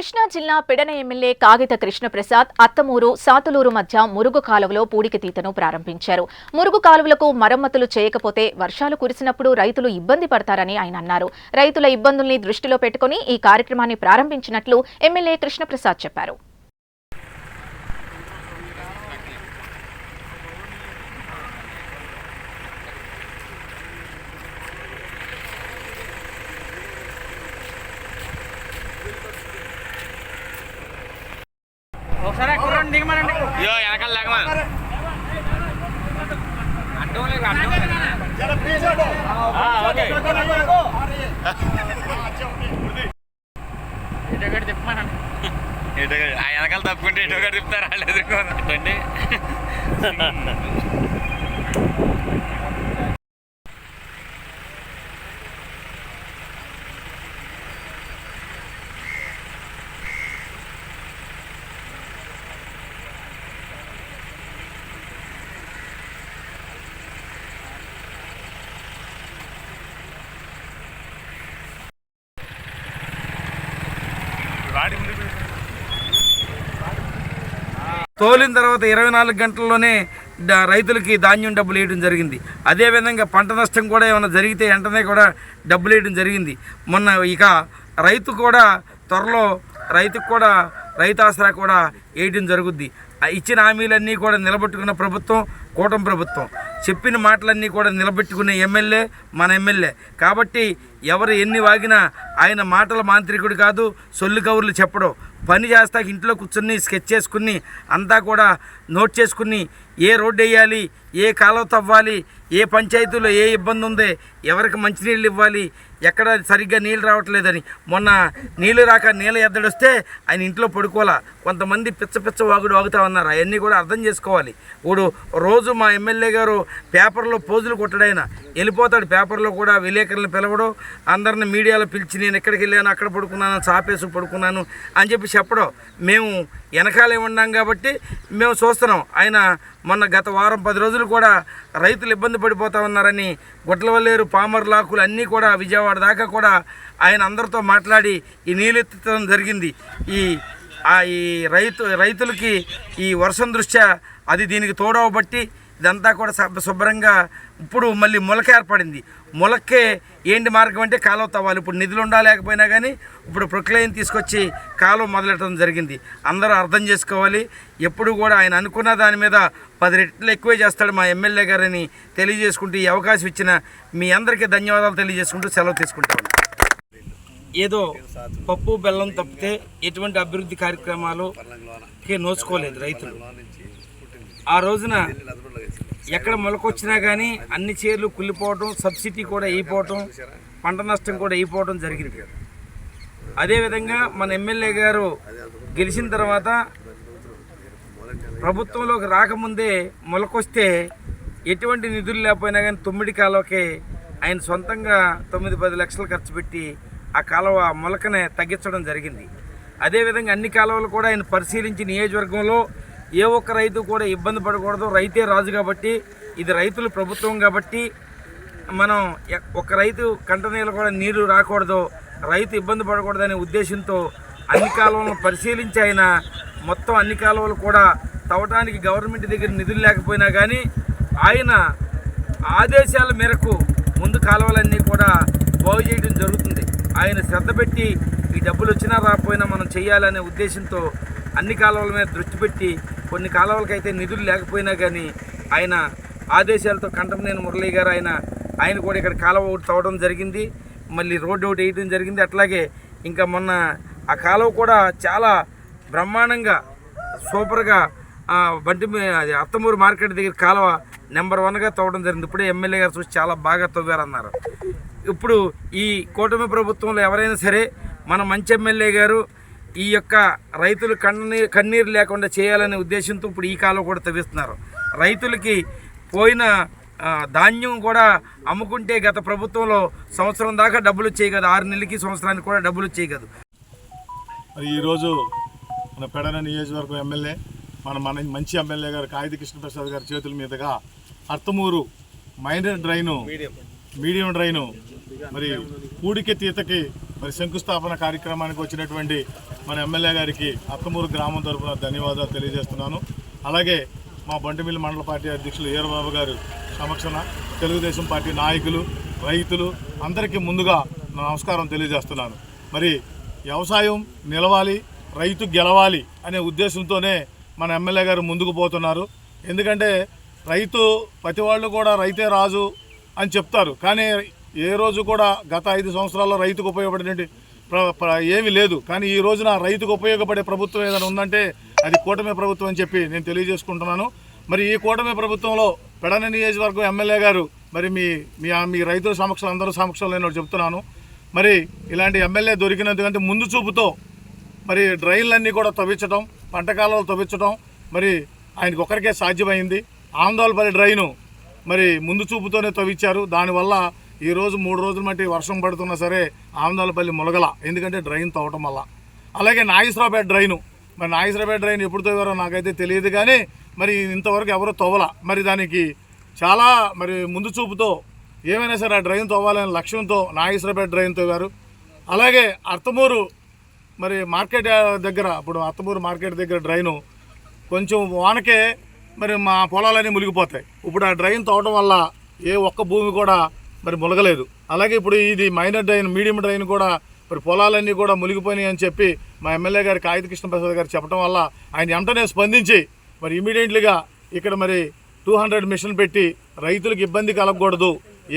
కృష్ణా జిల్లా పెడన ఎమ్మెల్యే కాగిత కృష్ణప్రసాద్ అత్తమూరు సాతులూరు మధ్య మురుగు కాలువలో పూడికతీతను ప్రారంభించారు. మురుగు కాలువలకు మరమ్మతులు చేయకపోతే వర్షాలు కురిసినప్పుడు రైతులు ఇబ్బంది పడతారని ఆయన అన్నారు. రైతుల ఇబ్బందుల్ని దృష్టిలో పెట్టుకుని ఈ కార్యక్రమాన్ని ప్రారంభించినట్లు ఎమ్మెల్యే కృష్ణప్రసాద్ చెప్పారు. ఇయో వెనకాల లేకమా? అడ్డం లేదు అడ్డం ఇటొకటి తిప్పమనండి. ఆ వెనకాల తప్పుకుంటే ఇటు ఒకటి తిప్పుతారు వాళ్ళు ఎదుర్కోండి తోలిన తర్వాత ఇరవై నాలుగు గంటల్లోనే రైతులకి ధాన్యం డబ్బులు వేయడం జరిగింది. అదేవిధంగా పంట నష్టం కూడా ఏమైనా జరిగితే వెంటనే కూడా డబ్బులు వేయడం జరిగింది. మొన్న ఇక రైతు కూడా త్వరలో రైతుకు కూడా రైతాసరా కూడా వేయడం జరుగుద్ది. ఆ ఇచ్చిన హామీలన్నీ కూడా నిలబెట్టుకున్న ప్రభుత్వం కూటమి ప్రభుత్వం. చెప్పిన మాటలన్నీ కూడా నిలబెట్టుకునే ఎమ్మెల్యే మన ఎమ్మెల్యే. కాబట్టి ఎవరు ఎన్ని వాగినా ఆయన మాటల మాంత్రికుడు కాదు సొల్లు కవుర్లు చెప్పడం. పని చేస్తాక ఇంట్లో కూర్చుని స్కెచ్ చేసుకుని అంతా కూడా నోట్ చేసుకుని ఏ రోడ్డు వేయాలి ఏ కాలువ తవ్వాలి ఏ పంచాయతీలో ఏ ఇబ్బంది ఉంది ఎవరికి మంచినీళ్ళు ఇవ్వాలి ఎక్కడ సరిగ్గా నీళ్ళు రావట్లేదని. మొన్న నీళ్ళు రాక నీళ్ళ ఎద్దడొస్తే ఆయన ఇంట్లో పడుకోవాలా. కొంతమంది పిచ్చ పిచ్చ వాగుడు వాగుతా ఉన్నారు. అవన్నీ కూడా అర్థం చేసుకోవాలి. ఇప్పుడు రోజు మా ఎమ్మెల్యే గారు పేపర్లో పోజులు కొట్టడైనా వెళ్ళిపోతాడు పేపర్లో కూడా విలేకరులను పిలవడం. అందరిని మీడియాలో పిలిచి నేను ఎక్కడికి వెళ్ళాను అక్కడ పడుకున్నాను చాపేసి పడుకున్నాను అని చెప్పి చెప్పడం. మేము వెనకాలే ఉన్నాం కాబట్టి మేము చూస్తున్నాం. ఆయన మొన్న గత వారం పది రోజులు కూడా రైతులు ఇబ్బంది పడిపోతా ఉన్నారని గుట్లవల్లేరు పామర్లాకులు అన్నీ కూడా విజయవాడ దాకా కూడా ఆయన అందరితో మాట్లాడి ఈ నీళ్ళెత్తడం జరిగింది. ఈ ఈ రైతు రైతులకి ఈ వర్షం దృష్ట్యా అది దీనికి తోడవబట్టి ఇదంతా కూడా శుభ్ర- శుభ్రంగా ఇప్పుడు మళ్ళీ మొలక ఏర్పడింది. మొలకే ఏంటి మార్గం అంటే కాలువ తవ్వాలి. ఇప్పుడు నిధులు ఉండా లేకపోయినా కానీ ఇప్పుడు ప్రొక్లైన్ తీసుకొచ్చి కాలువ మొదలెట్టడం జరిగింది. అందరూ అర్థం చేసుకోవాలి. ఎప్పుడు కూడా ఆయన అనుకున్న దాని మీద పది రెట్లు ఎక్కువే చేస్తాడు మా ఎమ్మెల్యే గారని తెలియజేసుకుంటూ ఈ అవకాశం ఇచ్చిన మీ అందరికీ ధన్యవాదాలు తెలియజేసుకుంటూ సెలవు తీసుకుంటాను. ఏదో పప్పు బెల్లం తప్పితే ఎటువంటి అభివృద్ధి కార్యక్రమాలుకి నోచుకోలేదు రైతులు. ఆ రోజున ఎక్కడ మొలకొచ్చినా కానీ అన్ని చీరలు కుళ్ళిపోవటం సబ్సిడీ కూడా అయిపోవటం పంట నష్టం కూడా అయిపోవటం జరిగింది. అదేవిధంగా మన ఎమ్మెల్యే గారు గెలిచిన తర్వాత ప్రభుత్వంలోకి రాకముందే మొలకొస్తే ఎటువంటి నిధులు లేకపోయినా కానీ తొమ్మిది కాలువకే ఆయన సొంతంగా తొమ్మిది పది లక్షలు ఖర్చు పెట్టి ఆ కాలువ మొలకనే తగ్గించడం జరిగింది. అదేవిధంగా అన్ని కాలువలు కూడా ఆయన పరిశీలించి నియోజకవర్గంలో ఏ ఒక్క రైతు కూడా ఇబ్బంది పడకూడదు. రైతే రాజు కాబట్టి ఇది రైతుల ప్రభుత్వం కాబట్టి మనం ఒక రైతు కంట నీళ్ళు కూడా నీరు రాకూడదు. రైతు ఇబ్బంది పడకూడదనే ఉద్దేశంతో అన్ని కాలువలను పరిశీలించి ఆయన మొత్తం అన్ని కాలువలు కూడా తవ్వటానికి గవర్నమెంట్ దగ్గర నిధులు లేకపోయినా కానీ ఆయన ఆదేశాల మేరకు ముందు కాలువలన్నీ కూడా బాగు చేయడం జరుగుతుంది. ఆయన శ్రద్ధ పెట్టి ఈ డబ్బులు వచ్చినా రాకపోయినా మనం చేయాలనే ఉద్దేశంతో అన్ని కాలువల మీద దృష్టి పెట్టి కొన్ని కాలువలకైతే నిధులు లేకపోయినా కానీ ఆయన ఆదేశాలతో కంటమనేని మురళీ గారు ఆయన ఆయన కూడా ఇక్కడ కాలువ ఒకటి తవ్వడం జరిగింది. మళ్ళీ రోడ్డు ఒకటి వేయడం జరిగింది. అట్లాగే ఇంకా మొన్న ఆ కాలువ కూడా చాలా బ్రహ్మాండంగా సూపర్గా బంటి అది అత్తమూరు మార్కెట్ దగ్గర కాలువ నెంబర్ వన్గా తవ్వడం జరిగింది. ఇప్పుడే ఎమ్మెల్యే గారు చూసి చాలా బాగా తవ్వారన్నారు. ఇప్పుడు ఈ కూటమి ప్రభుత్వంలో ఎవరైనా సరే మన మంచి ఎమ్మెల్యే గారు ఈ యొక్క రైతులు కన్నీరు కన్నీరు లేకుండా చేయాలనే ఉద్దేశంతో ఇప్పుడు ఈ కాలువ కూడా తవ్విస్తున్నారు. రైతులకి పోయిన ధాన్యం కూడా అమ్ముకుంటే గత ప్రభుత్వంలో సంవత్సరం దాకా డబ్బులు వచ్చేయి కదా. ఆరు నెలలకి సంవత్సరానికి కూడా డబ్బులు వచ్చేయి కదా. మరి ఈరోజు మన పెడన నియోజకవర్గం ఎమ్మెల్యే మన మన మంచి ఎమ్మెల్యే గారు కాగిత కృష్ణప్రసాద్ గారి చేతుల మీదుగా Arthamuru minor drain medium. Drain మరి పూడికి తీతకి మరి శంకుస్థాపన కార్యక్రమానికి వచ్చినటువంటి మన ఎమ్మెల్యే గారికి అత్తమూరు గ్రామం తరఫున ధన్యవాదాలు తెలియజేస్తున్నాను. అలాగే మా బంటిమిల్లి మండల పార్టీ అధ్యక్షులు ఈరబాబు గారు సమక్షన తెలుగుదేశం పార్టీ నాయకులు రైతులు అందరికీ ముందుగా నమస్కారం తెలియజేస్తున్నాను. మరి వ్యవసాయం నిలవాలి రైతు గెలవాలి అనే ఉద్దేశంతోనే మన ఎమ్మెల్యే గారు ముందుకు పోతున్నారు. ఎందుకంటే రైతు ప్రతి వాళ్ళు కూడా రైతే రాజు అని చెప్తారు. కానీ ఏ రోజు కూడా గత ఐదు సంవత్సరాల్లో రైతుకు ఉపయోగపడినటువంటి ప్ర- ప్ర- ఏమీ లేదు. కానీ ఈ రోజున రైతుకు ఉపయోగపడే ప్రభుత్వం ఏదైనా ఉందంటే అది కూటమి ప్రభుత్వం అని చెప్పి నేను తెలియజేసుకుంటున్నాను. మరి ఈ కూటమి ప్రభుత్వంలో పెడన నియోజకవర్గం ఎమ్మెల్యే గారు మరి మీ మీ మీ రైతుల సమక్షంలో అందరూ సమక్షంలో నేను చెప్తున్నాను. మరి ఇలాంటి ఎమ్మెల్యే దొరికినందుకంటే ముందు చూపుతో మరి డ్రైన్లన్నీ కూడా తవ్వించడం పంట తవ్వించడం మరి ఆయనకు ఒక్కరికే సాధ్యమైంది. ఆందోళపల్లి డ్రైను మరి ముందు చూపుతోనే తవ్వించారు. దానివల్ల ఈ రోజు మూడు రోజుల మట్టి వర్షం పడుతున్నా సరే ఆమదాలపల్లి ములగల ఎందుకంటే డ్రైన్ తవ్వటం వల్ల. అలాగే నాగేశ్వరపేట డ్రైను. మరి నాగేశ్వరపేట డ్రైన్ ఎప్పుడు తవ్వారో నాకైతే తెలియదు కానీ మరి ఇంతవరకు ఎవరో తవ్వల. మరి దానికి చాలా మరి ముందు చూపుతో ఏమైనా సరే ఆ డ్రైన్ తవ్వాలనే లక్ష్యంతో నాగేశ్వరపేట డ్రైన్ తవ్వారు. అలాగే అర్తమూరు మరి మార్కెట్ దగ్గర ఇప్పుడు అత్తమూరు మార్కెట్ దగ్గర డ్రైను కొంచెం వానకే మరి మా పొలాలన్నీ మునిగిపోతాయి. ఇప్పుడు ఆ డ్రైన్ తోవటం వల్ల ఏ ఒక్క భూమి కూడా మరి ములగలేదు. అలాగే ఇప్పుడు ఇది మైనర్ డ్రైన్ మీడియం డ్రైన్ కూడా మరి పొలాలన్నీ కూడా మునిగిపోయినాయి అని చెప్పి మా ఎమ్మెల్యే గారి కాగిత కృష్ణప్రసాద్ గారు చెప్పడం వల్ల ఆయన వెంటనే స్పందించి మరి ఇమీడియట్లీగా ఇక్కడ మరి టూ హండ్రెడ్ మిషన్ పెట్టి రైతులకు ఇబ్బంది కలగకూడదు.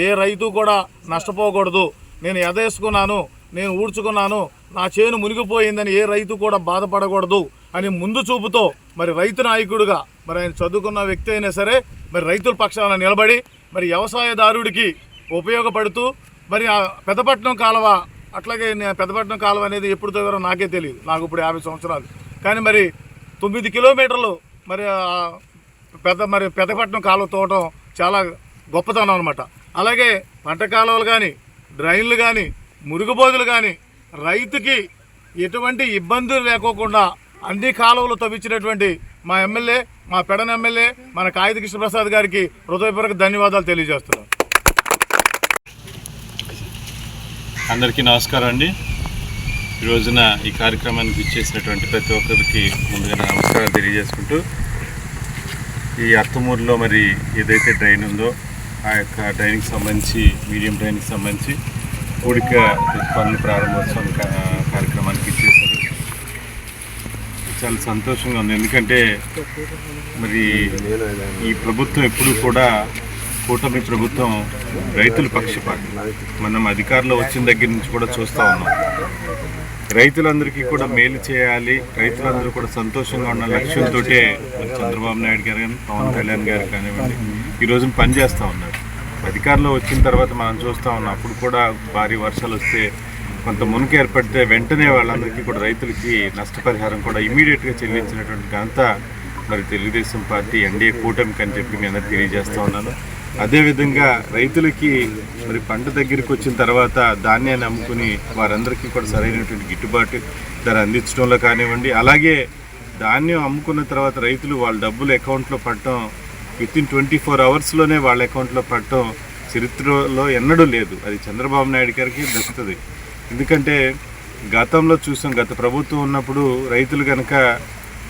ఏ రైతు కూడా నష్టపోకూడదు. నేను ఎదేసుకున్నాను నేను ఊడ్చుకున్నాను నా చేను మునిగిపోయిందని ఏ రైతు కూడా బాధపడకూడదు అని ముందు చూపుతో మరి రైతు నాయకుడిగా మరి ఆయన చదువుకున్న వ్యక్తి అయినా సరే మరి రైతుల పక్షాన నిలబడి మరి వ్యవసాయదారుడికి ఉపయోగపడుతూ మరి ఆ పెద్దపట్నం కాలువ అట్లాగే పెద్దపట్నం కాలువ అనేది ఎప్పుడు తవ్వారో నాకే తెలియదు నాకు ఇప్పుడు యాభై సంవత్సరాలు. కానీ మరి తొమ్మిది కిలోమీటర్లు మరి పెద్ద మరి పెద్దపట్నం కాలువ తోవటం చాలా గొప్పతనం అనమాట అలాగే పంట కాలువలు కానీ డ్రైన్లు కానీ మురుగుబోదులు కానీ రైతుకి ఎటువంటి ఇబ్బందులు లేకోకుండా అన్ని కాలువలు తవ్వించినటువంటి మా ఎమ్మెల్యే మా పెడన ఎమ్మెల్యే మన కాగిత కృష్ణప్రసాద్ గారికి హృదయపూర్వక ధన్యవాదాలు తెలియజేస్తున్నాను. అందరికీ నమస్కారం అండి. ఈ రోజున ఈ కార్యక్రమానికి ఇచ్చేసినటువంటి ప్రతి ఒక్కరికి ముందుగా నా నమస్కారాలు తెలియజేసుకుంటూ ఈ అత్తమూరులో మరి ఏదైతే డ్రైన్ ఉందో ఆ యొక్క డ్రైన్కి సంబంధించి మీడియం డ్రైన్కి సంబంధించి కూడిక పనులు ప్రారంభోత్సవం కార్యక్రమానికి ఇచ్చేశారు చాలా సంతోషంగా ఉంది. ఎందుకంటే మరి ఈ ప్రభుత్వం ఎప్పుడు కూడా కూటమి ప్రభుత్వం రైతుల పక్షపాతి. మనం అధికారంలో వచ్చిన దగ్గర నుంచి కూడా చూస్తూ ఉన్నాం. రైతులందరికీ కూడా మేలు చేయాలి. రైతులందరూ కూడా సంతోషంగా ఉన్న లక్ష్యంతో చంద్రబాబు నాయుడు గారు కానీ పవన్ కళ్యాణ్ గారు కానివ్వండి ఈ రోజున పనిచేస్తూ ఉన్నారు. అధికారంలో వచ్చిన తర్వాత మనం చూస్తూ ఉన్నాం. అప్పుడు కూడా భారీ వర్షాలు వస్తే కొంత మునుకు ఏర్పడితే వెంటనే వాళ్ళందరికీ కూడా రైతులకి నష్టపరిహారం కూడా ఇమీడియట్గా చెల్లించినటువంటి ఘనత మరి తెలుగుదేశం పార్టీ ఎన్డీఏ కూటమికి అని చెప్పి నేను తెలియజేస్తూ ఉన్నాను. అదేవిధంగా రైతులకి మరి పంట దగ్గరికి వచ్చిన తర్వాత ధాన్యాన్ని అమ్ముకుని వారందరికీ కూడా సరైనటువంటి గిట్టుబాటు ధర అందించడంలో కానివ్వండి అలాగే ధాన్యం అమ్ముకున్న తర్వాత రైతులు వాళ్ళ డబ్బులు అకౌంట్లో పడటం విత్ ఇన్ ట్వంటీ ఫోర్ అవర్స్లోనే వాళ్ళ అకౌంట్లో పడటం చరిత్రలో ఎన్నడూ లేదు. అది చంద్రబాబు నాయుడు గారికి దక్కుతుంది. ఎందుకంటే గతంలో చూసాం గత ప్రభుత్వం ఉన్నప్పుడు రైతులు కనుక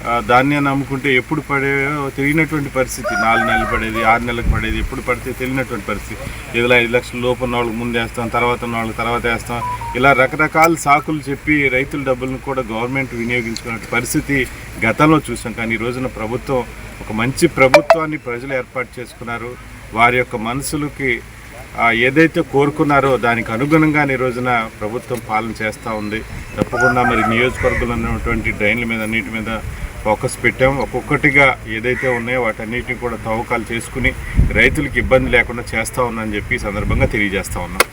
ఆ, ధాన్యాన్ని ఎప్పుడు పడేవో తెలియనటువంటి పరిస్థితి. నాలుగు నెలలు పడేది ఆరు నెలలకు పడేది ఎప్పుడు పడితే తెలియనటువంటి పరిస్థితి. ఇదిలా ఐదు లక్షల లోపు ఉన్న వాళ్ళకి ముందు వేస్తాం తర్వాత ఉన్న వాళ్ళకి తర్వాత వేస్తాం. ఇలా రకరకాల సాకులు చెప్పి రైతుల డబ్బులను కూడా గవర్నమెంట్ వినియోగించుకునే పరిస్థితి గతంలో చూసాం. కానీ ఈ రోజున ప్రభుత్వం ఒక మంచి ప్రభుత్వాన్ని ప్రజలు ఏర్పాటు చేసుకున్నారు. వారి యొక్క మనసులకి ఏదైతే కోరుకున్నారో దానికి అనుగుణంగా ఈ రోజున ప్రభుత్వం పాలన చేస్తూ ఉంది. తప్పకుండా మరి నియోజకవర్గంలో ఉన్నటువంటి డ్రైన్ల మీద అన్నిటి మీద ఫోకస్ పెట్టాం. ఒక్కొక్కటిగా ఏదైతే ఉన్నాయో వాటన్నిటిని కూడా తవ్వకాలు చేసుకుని రైతులకు ఇబ్బంది లేకుండా చేస్తూ ఉందని చెప్పి సందర్భంగా తెలియజేస్తా ఉన్నాం.